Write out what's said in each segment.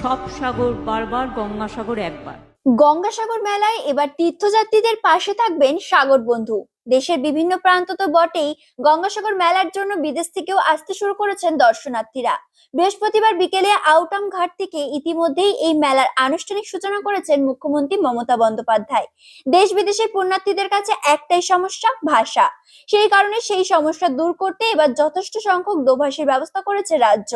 সব সাগর বারবার গঙ্গাসাগর একবার। গঙ্গাসাগর মেলায় এবার তীর্থযাত্রীদের পাশে থাকবেন সাগর বন্ধু। দেশের বিভিন্ন প্রান্ত তো বটেই গঙ্গাসাগর মেলার জন্য বিদেশ থেকেও আসতে শুরু করেছেন দর্শনার্থীরা। বৃহস্পতিবার বিকেলে আউটাম ঘাট থেকে ইতিমধ্যেই এই মেলার আনুষ্ঠানিক সূচনা করেছেন মুখ্যমন্ত্রী মমতা বন্দ্যোপাধ্যায়। দেশ বিদেশের পুণ্যার্থীদের কাছে একটাই সমস্যা, ভাষা। সেই কারণে সেই সমস্যা দূর করতে এবার যথেষ্ট সংখ্যক দোভাষীর ব্যবস্থা করেছে রাজ্য।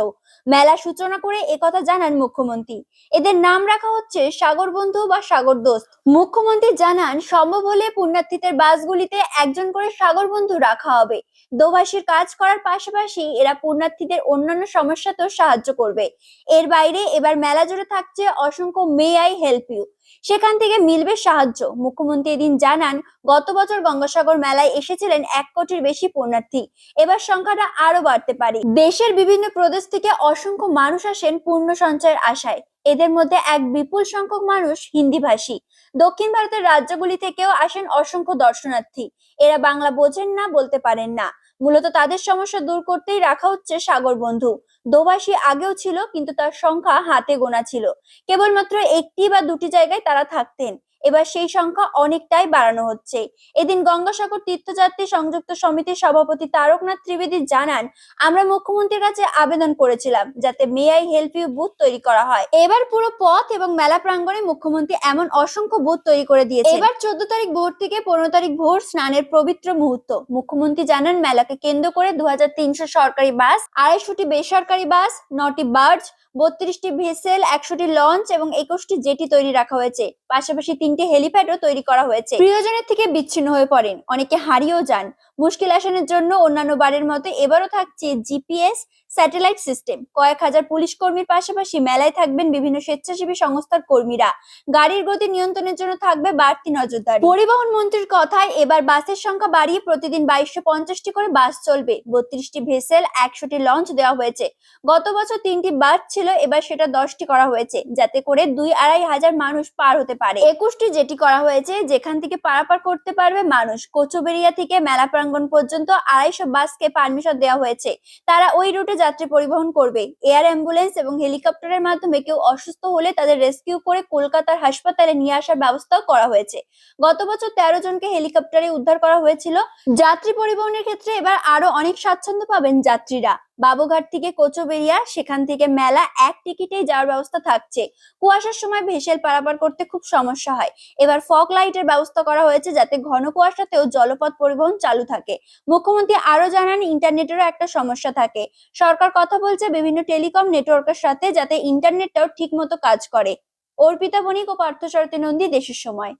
মেলা সূচনা করে একথা জানান মুখ্যমন্ত্রী। এদের নাম রাখা হচ্ছে সাগর বন্ধু বা সাগর দোস্ত মুখ্যমন্ত্রী জানান, সম্ভব হলে পুণ্যার্থীদের বাসগুলিতে একজন করে সাগর বন্ধু রাখা হবে দোভাষীর কাজ করার পাশাপাশি এরা পুণ্যার্থীদের অন্যান্য সমস্যাতেও সাহায্য করবে। এর বাইরে এবার মেলা জুড়ে থাকছে অসংখ্য মে আই হেল্প ইউ। সেখান থেকে মিলবে সাহায্য। মুখ্যমন্ত্রী এদিন জানান, গত বছর গঙ্গাসাগর মেলায় এসেছিলেন এক কোটির বেশি পুণ্যার্থী। এবার সংখ্যাটা আরও বাড়তে পারে। দেশের বিভিন্ন প্রদেশ থেকে অসংখ্য মানুষ আসেন পূর্ণ সঞ্চয়ের আশায়। এদের মধ্যে এক বিপুল সংখ্যক মানুষ হিন্দি ভাষী দক্ষিণ ভারতের রাজ্যগুলি থেকেও আসেন অসংখ্য দর্শনার্থী। এরা বাংলা বোঝেন না, বলতে পারেন না। মূলত তাদের সমস্যা দূর করতেই রাখা হচ্ছে সাগর বন্ধু। দোভাষী আগেও ছিল, কিন্তু তার সংখ্যা হাতে গোনা ছিল। কেবলমাত্র একটি বা দুটি জায়গায় তারা থাকতেন। এবার সেই সংখ্যা অনেকটাই বাড়ানো হচ্ছে। এদিন গঙ্গাসাগর তীর্থযাত্রী সংযুক্ত সমিতির সভাপতি তারকনাথ ত্রিবেদী জানান, আমরা মুখ্যমন্ত্রীর কাছে আবেদন করেছিলাম যাতে may I help you booth তৈরি করা হয়। এবার পুরো পথ এবং মেলা প্রাঙ্গণে মুখ্যমন্ত্রী এমন অসংখ্য বুথ তৈরি করে দিয়েছে এবার চোদ্দ তারিখ ভোর থেকে পনেরো তারিখ ভোর স্নানের পবিত্র মুহূর্ত। মুখ্যমন্ত্রী জানান, মেলাকে কেন্দ্র করে দু হাজার তিনশো সরকারি বাস, আড়াইশোটি বেসরকারি বাস, নটি বার্জ বত্রিশটি ভেসেল, একশোটি লঞ্চ এবং একুশটি জেটি তৈরি রাখা হয়েছে। পাশাপাশি তিনটি হেলিপ্যাডও তৈরি করা হয়েছে। প্রিয়জনের থেকে বিচ্ছিন্ন হয়ে পড়েন। অনেকে হারিয়েও যান। মুশকিল আসনের জন্য অন্যান্য বারের মতো এবারও থাকছে জিপিএস স্যাটেলাইট সিস্টেম। কয়েক হাজার পুলিশ কর্মীর পাশাপাশি মেলায় থাকবেন বিভিন্ন স্বেচ্ছাসেবী সংস্থার কর্মীরা। গাড়ির গতি নিয়ন্ত্রণের জন্য থাকবে বাড়তি নজরদারি। পরিবহন মন্ত্রীর কথায় এবার বাসের সংখ্যা বাড়িয়ে প্রতিদিন বাইশশো পঞ্চাশটি করে বাস চলবে। বত্রিশটি ভেসেল, একশোটি লঞ্চ দেওয়া হয়েছে। গত বছর তিনটি বাস ছিল, এবার সেটা দশটি করা হয়েছে, যাতে করে দুই আড়াই হাজার মানুষ পার হতে পারে। একুশটি যেটি করা হয়েছে, যেখান থেকে পারাপার করতে পারবে মানুষ। কোচবেরিয়া থেকে মেলা প্রাঙ্গণ পর্যন্ত আড়াইশো বাসকে পারমিশন দেওয়া হয়েছে। তারা ওই রুটে যাত্রী পরিবহন করবে। এয়ার অ্যাম্বুলেন্স এবং হেলিকপ্টারের মাধ্যমে কেউ অসুস্থ হলে তাদের রেস্কিউ করে কলকাতার হাসপাতালে নিয়ে আসার ব্যবস্থাও করা হয়েছে। গত বছর তেরো জনকে হেলিকপ্টারে উদ্ধার করা হয়েছিল। যাত্রী পরিবহনের ক্ষেত্রে এবার আরও অনেক স্বাচ্ছন্দ্য পাবেন যাত্রীরা। বাবুঘাট থেকে কোচবেরিয়া সেখান থেকে মেলা, এক টিকিটেই যাওয়ার ব্যবস্থা থাকছে। কুয়াশার সময় ভেসেল পারাপার করতে খুব সমস্যা হয়। এবার ফগ লাইটের ব্যবস্থা করা হয়েছে যাতে ঘন কুয়াশাতেও জলপথ পরিবহন চালু থাকে। মুখ্যমন্ত্রী আরও জানান, ইন্টারনেটেরও একটা সমস্যা থাকে। সরকার কথা বলছে বিভিন্ন টেলিকম নেটওয়ার্কের সাথে যাতে ইন্টারনেটটাও ঠিক মতো কাজ করে। অর্পিতা বণিক ও পার্থসারথী নন্দী, দেশের সময়।